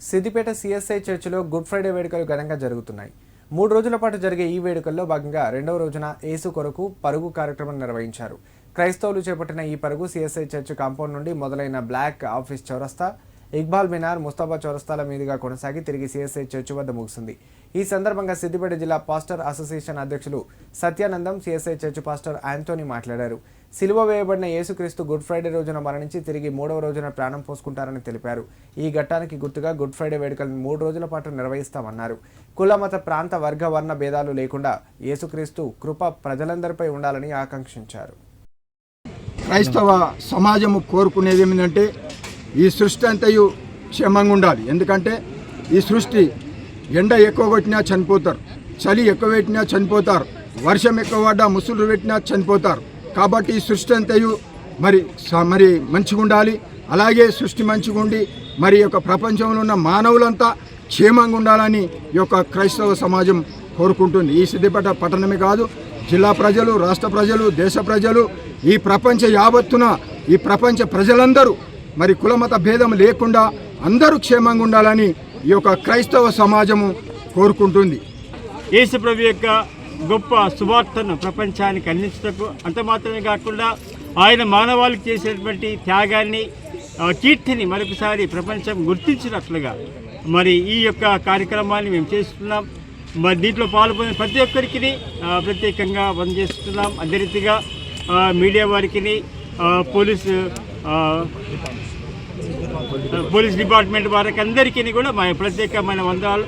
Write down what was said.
Siddipet CSI చర్చిలో good Friday వేడుకలు ఘనంగా జరుగుతున్నాయి. మూడు రోజుల పాటు జరిగే ఈ వేడుకల్లో భాగంగా రెండవ రోజున ఏసు కొరకు పరుగు కార్యక్రమం నిర్వహించారు. క్రైస్తవులు చేపట్టిన ఈ పరుగు సిఎస్ఐ చర్చ్ కాంపౌండ్ నుండి మొదలైన బ్లాక్ ఆఫీస్ చౌరస్తా ఇక్బాల్ మినార్ ముస్తాబా చౌరస్తాల మీదుగా కొనసాగి తిరిగి సిఎస్ఐ చర్చి వద్ద ముగిసింది ఈ సందర్భంగా సిద్దిపేట జిల్లా పాస్టర్ అసోసియేషన్ అధ్యక్షులు Satyanandam CSI church pastor Antony మాట్లాడారు. సిలువ వేయబడిన యేసుక్రీస్తు గుడ్ ఫ్రైడే రోజున మరణించి తిరిగి మూడవ రోజున ప్రాణం పోసుకుంటారని తెలిపారు. ఈ ఘట్టానికి గుర్తుగా గుడ్ ఫ్రైడే వేడుకలను మూడు రోజుల పాటు నిర్వహిస్తామన్నారు. కులమత ప్రాంత వర్గ వర్ణ భేదాలు లేకుండా యేసుక్రీస్తు కృప ప్రజలందరిపై ఉండాలని ఆకాంక్షించారు. క్రైస్తవ సమాజము కోరుకునేది ఏమిటంటే ఈ సృష్టి అంతయు క్షేమంగా ఉండాలి ఎందుకంటే ఈ సృష్టి ఎండ ఎక్కువ కొట్టినా చనిపోతారు చలి ఎక్కువ పెట్టినా చనిపోతారు వర్షం ఎక్కువ పడ్డా ముసులు పెట్టినా చనిపోతారు. కాబట్టి ఈ సృష్టి అంతయు మరి స- మరి మంచిగా ఉండాలి అలాగే సృష్టి మంచిగా ఉండి మరి యొక్క ప్రపంచంలో ఉన్న మానవులంతా క్షేమంగా ఉండాలని ఈ యొక్క క్రైస్తవ సమాజం కోరుకుంటుంది. ఈ సిద్దిపేట పట్టణమే కాదు జిల్లా ప్రజలు రాష్ట్ర ప్రజలు దేశ ప్రజలు ఈ ప్రపంచ యావత్తున ఈ ప్రపంచ ప్రజలందరూ మరి కులమత భేదం లేకుండా అందరూ క్షేమంగా ఉండాలని ఈ యొక్క క్రైస్తవ సమాజము కోరుకుంటుంది. యేసుప్రభు యొక్క గొప్ప సువార్తను ప్రపంచానికి అందించటకు అంత మాత్రమే కాకుండా ఆయన మానవాళికి చేసినటువంటి త్యాగాన్ని కీర్తిని మరొకసారి ప్రపంచం గుర్తించినట్లుగా మరి ఈ యొక్క కార్యక్రమాన్ని మేము చేస్తున్నాం. మరి దీంట్లో పాల్గొనే ప్రతి ఒక్కరికి ప్రత్యేకంగా బంద్ చేస్తున్నాం అదే రీతిగా మీడియా వారికి పోలీసు పోలీస్ డిపార్ట్మెంట్ వారికి అందరికీ కూడా మా ప్రత్యేకమైన వందాలు.